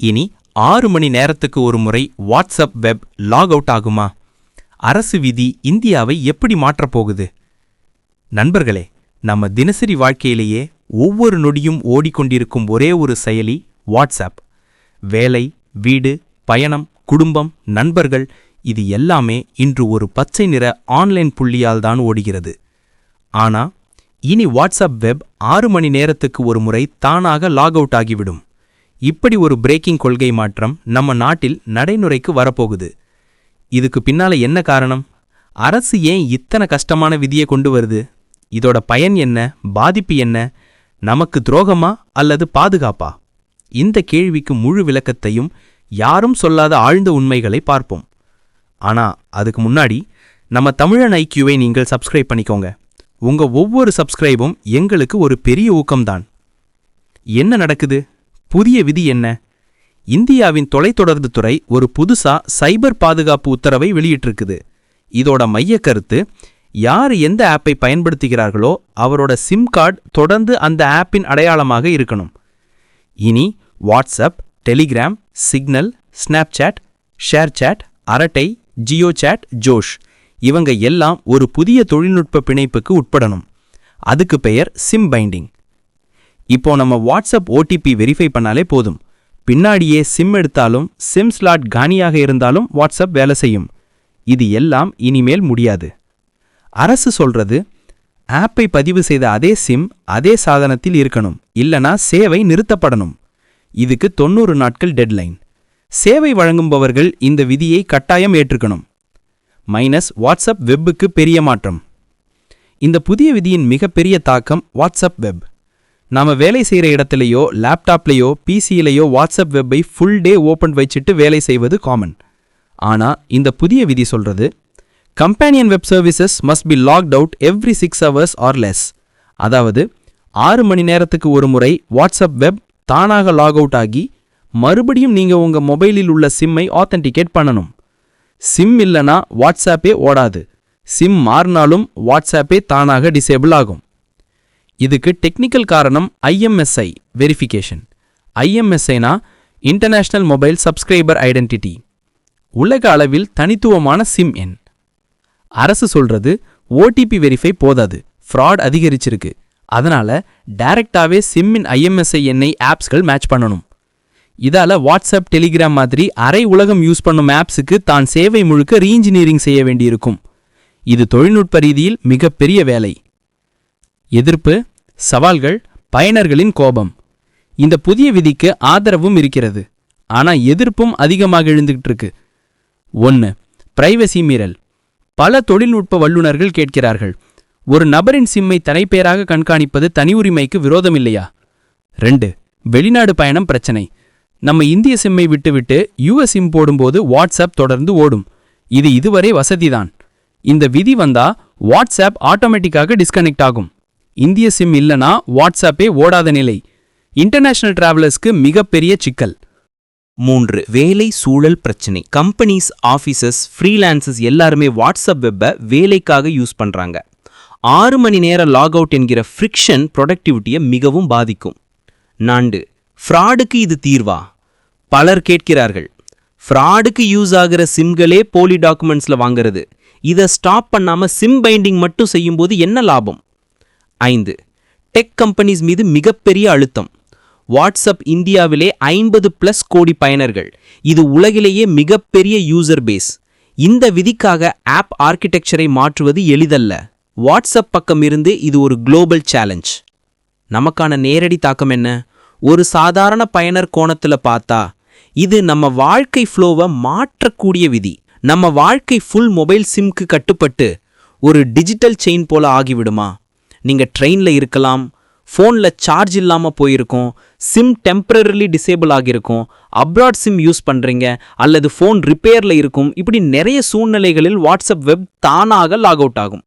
இனி ஆறு மணி நேரத்துக்கு ஒரு முறை வாட்ஸ்அப் வெப் லாக் அவுட் ஆகுமா? அரசு விதி இந்தியாவை எப்படி மாற்றப் போகுது? நண்பர்களே நம்ம தினசரி வாழ்க்கையிலேயே ஒவ்வொரு நொடியும் ஓடிக்கொண்டிருக்கும் ஒரே ஒரு செயலி வாட்ஸ்அப். வேலை வீடு பயணம் குடும்பம் நண்பர்கள் இது எல்லாமே இன்று ஒரு பச்சை நிற ஆன்லைன் புள்ளியால் தான் ஓடுகிறது. ஆனா இனி வாட்ஸ்அப் வெப் ஆறு மணி நேரத்துக்கு ஒரு முறை தானாக லாக் அவுட் ஆகிவிடும். இப்படி ஒரு பிரேக்கிங் கொள்கை மாற்றம் நம்ம நாட்டில் நடைமுறைக்கு வரப்போகுது. இதுக்கு பின்னால என்ன காரணம்? அரசு ஏன் இத்தனை கஷ்டமான விதியை கொண்டு வருது? இதோட பயன் என்ன? பாதிப்பு என்ன? நமக்கு துரோகமா அல்லது பாதுகாப்பா? இந்த கேள்விக்கு முழு விளக்கத்தையும் யாரும் சொல்லாத ஆழ்ந்த உண்மைகளை பார்ப்போம். ஆனா அதுக்கு முன்னாடி நம்ம தமிழன் ஐக்கியூவை நீங்கள் சப்ஸ்கிரைப் பண்ணிக்கோங்க. உங்க ஒவ்வொரு சப்ஸ்கிரைபும் எங்களுக்கு ஒரு பெரிய ஊக்கம்தான். என்ன நடக்குது? புதிய விதி என்ன? இந்தியாவின் தொலைத்தொடர்பு துறை ஒரு புதுசா சைபர் பாதுகாப்பு உத்தரவை வெளியிட்டிருக்குது. இதோட மைய கருத்து யார் எந்த ஆப்பை பயன்படுத்துகிறார்களோ அவரோட சிம் கார்டு தொடர்ந்து அந்த ஆப்பின் அடையாளமாக இருக்கணும். இனி WhatsApp Telegram Signal Snapchat ShareChat Arattai Jio chat ஜோஷ் இவங்க எல்லாம் ஒரு புதிய தொழில்நுட்ப பிணைப்புக்கு உட்படணும். அதுக்கு பெயர் சிம் பைண்டிங். இப்போ நம்ம வாட்ஸ்அப் ஓடிபி வெரிஃபை பண்ணாலே போதும். பின்னாடியே சிம் எடுத்தாலும் சிம் ஸ்லாட் கானியாக இருந்தாலும் வாட்ஸ்அப் வேலை செய்யும். இது எல்லாம் இனிமேல் முடியாது. அரசு சொல்றது ஆப்பை பதிவு செய்த அதே சிம் அதே சாதனத்தில் இருக்கணும் இல்லனா சேவை நிறுத்தப்படணும். இதுக்கு தொண்ணூறு நாட்கள் டெட்லைன் சேவை வழங்குபவர்கள் இந்த விதியை கட்டாயம் ஏற்றுக்கணும். மைனஸ் வாட்ஸ்அப் வெப்புக்கு பெரிய மாற்றம். இந்த புதிய விதியின் மிகப்பெரிய தாக்கம் வாட்ஸ்அப் வெப் நாம வேலை செய்கிற இடத்துலையோ லேப்டாப்லேயோ பிசியிலையோ வாட்ஸ்அப் வெப்பை ஃபுல் டே ஓப்பன் வச்சுட்டு வேலை செய்வது காமன் ஆனால் இந்த புதிய விதி சொல்கிறது companion web services must be locked out every six hours or less அதாவது ஆறு மணி நேரத்துக்கு ஒரு முறை வாட்ஸ்அப் வெப் தானாக லாக் அவுட் ஆகி மறுபடியும் நீங்கள் உங்கள் மொபைலில் உள்ள சிம்மை ஆத்தென்டிகேட் பண்ணணும். சிம் இல்லைனா வாட்ஸ்அப்பே ஓடாது. சிம் மாறினாலும் வாட்ஸ்அப்பே தானாக டிசேபிள் ஆகும். இதுக்கு டெக்னிக்கல் காரணம் ஐஎம்எஸ்ஐ வெரிஃபிகேஷன் ஐஎம்எஸ்ஐனா இன்டர்நேஷனல் மொபைல் சப்ஸ்கிரைபர் ஐடென்டிட்டி உலக அளவில் தனித்துவமான சிம் எண். அரசு சொல்றது ஓடிபி வெரிஃபை போதாது. ஃப்ராட் அதிகரிச்சிருக்கு. அதனால டைரக்டாவே சிம்மின் ஐஎம்எஸ்ஐ எண்ணை ஆப்ஸ்கள் மேட்ச் பண்ணணும். இதால வாட்ஸ்அப் டெலிகிராம் மாதிரி அரை உலகம் யூஸ் பண்ணும் ஆப்ஸுக்கு தான் சேவை முழுக்க ரீஇன்ஜினியரிங் செய்ய வேண்டியிருக்கும். இது தொழில்நுட்ப ரீதியில் மிகப்பெரிய வேலை. எதிர்ப்பு? சவால்கள் பயனர்களின் கோபம். இந்த புதிய விதிக்கு ஆதரவும் இருக்கிறது. ஆனா எதிர்ப்பும் அதிகமாக எழுந்துகிட்டு இருக்கு ஒன்று பிரைவசி மீறல். பல தொழில்நுட்ப வல்லுநர்கள் கேட்கிறார்கள் ஒரு நபரின் சிம்மை தனிப்பேராக கண்காணிப்பது தனி உரிமைக்கு விரோதம் இல்லையா ரெண்டு வெளிநாடு பயணம் பிரச்சனை. நம்ம இந்திய சிம்மை விட்டுவிட்டு யுஎஸ் சிம் போடும்போது வாட்ஸ்அப் தொடர்ந்து ஓடும். இது இதுவரை வசதிதான். இந்த விதி வந்தா வாட்ஸ்அப் ஆட்டோமேட்டிக்காக டிஸ்கனெக்ட் ஆகும். இந்திய சிம் இல்லனா வாட்ஸ்அப்பே ஓடாத நிலை. இன்டர்நேஷனல் டிராவலர்ஸ்க்கு மிகப்பெரிய சிக்கல். மூன்று வேலை சூழல் பிரச்சனை. கம்பெனிஸ் ஆஃபீஸஸ் ஃப்ரீலான்சஸ் எல்லாருமே வாட்ஸ்அப் வெப்பை வேலைக்காக யூஸ் பண்ணுறாங்க ஆறு மணி நேர லாக் அவுட் என்கிற ஃப்ரிக்ஷன் ப்ரொடக்டிவிட்டியை மிகவும் பாதிக்கும். நான்கு ஃப்ராடுக்கு இது தீர்வா? பலர் கேட்கிறார்கள். ஃப்ராடுக்கு யூஸ் ஆகிற சிம்களே போலி டாக்குமெண்ட்ஸில் வாங்குறது. இதை ஸ்டாப் பண்ணாமல் சிம் பைண்டிங் மட்டும் செய்யும்போது என்ன லாபம்? ஐந்து. டெக் கம்பெனிஸ் மீது மிகப்பெரிய அழுத்தம். வாட்ஸ்அப் இந்தியாவிலே ஐம்பது பிளஸ் கோடி பயனர்கள். இது உலகிலேயே மிகப்பெரிய யூசர் பேஸ் இந்த விதிக்காக ஆப் ஆர்கிடெக்சரை மாற்றுவது எளிதல்ல. வாட்ஸ்அப் பக்கம் இருந்து இது ஒரு குளோபல் சேலஞ்ச் நமக்கான நேரடி தாக்கம் என்ன? ஒரு சாதாரண பயனர் கோணத்தில் பார்த்தா இது நம்ம வாழ்க்கை ஃப்ளோவை மாற்றக்கூடிய விதி. நம்ம வாழ்க்கை ஃபுல் மொபைல் சிம்க்கு கட்டுப்பட்டு ஒரு டிஜிட்டல் செயின் போல ஆகிவிடுமா? நீங்கள் ட்ரெயினில் இருக்கலாம் ஃபோனில் சார்ஜ் இல்லாமல் போயிருக்கும் சிம் டெம்பரரிலி டிசேபிள் ஆகியிருக்கும் அப்ராட் சிம் யூஸ் பண்ணுறீங்க அல்லது ஃபோன் ரிப்பேரில் இருக்கும் இப்படி நிறைய சூழ்நிலைகளில் வாட்ஸ்அப் வெப் தானாக லாக் அவுட் ஆகும்.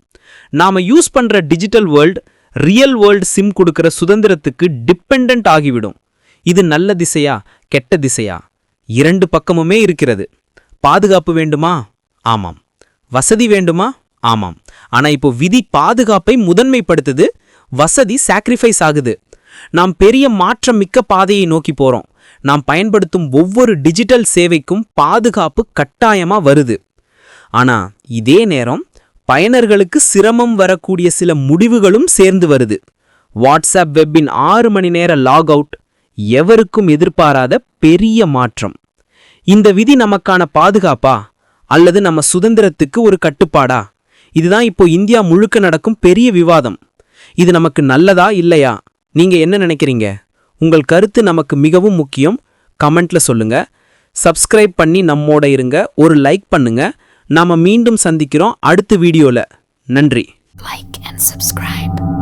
நாம் யூஸ் பண்ணுற digital world real world SIM கொடுக்குற சுதந்திரத்துக்கு டிபெண்ட் ஆகிவிடும். இது நல்ல திசையா கெட்ட திசையா? இரண்டு பக்கமுமே இருக்கிறது. பாதுகாப்பு வேண்டுமா? ஆமாம். வசதி வேண்டுமா? ஆமாம். ஆனால் இப்போ விதி பாதுகாப்பை முதன்மைப்படுத்துது வசதி சாக்ரிஃபைஸ் ஆகுது. நாம் பெரிய மாற்றம் மிக்க பாதையை நோக்கி போகிறோம் நாம் பயன்படுத்தும் ஒவ்வொரு டிஜிட்டல் சேவைக்கும் பாதுகாப்பு கட்டாயமாக வருது. ஆனால் இதே நேரம் பயனர்களுக்கு சிரமம் வரக்கூடிய சில முடிவுகளும் சேர்ந்து வருது. வாட்ஸ்அப் வெப்பின் ஆறு மணி நேர லாக் அவுட் எவருக்கும் எதிர்பாராத பெரிய மாற்றம். இந்த விதி நமக்கான பாதுகாப்பா? அல்லது நம்ம சுதந்திரத்துக்கு ஒரு கட்டுப்பாடா? இதுதான் இப்போ இந்தியா முழுக்க நடக்கும் பெரிய விவாதம். இது நமக்கு நல்லதா இல்லையா? நீங்க என்ன நினைக்கிறீங்க? உங்கள் கருத்து நமக்கு மிகவும் முக்கியம். கமெண்ட்ல சொல்லுங்க. சப்ஸ்கிரைப் பண்ணி நம்மோட இருங்க. ஒரு லைக் பண்ணுங்க. நாம மீண்டும் சந்திக்கிறோம் அடுத்த வீடியோல. நன்றி. Like and subscribe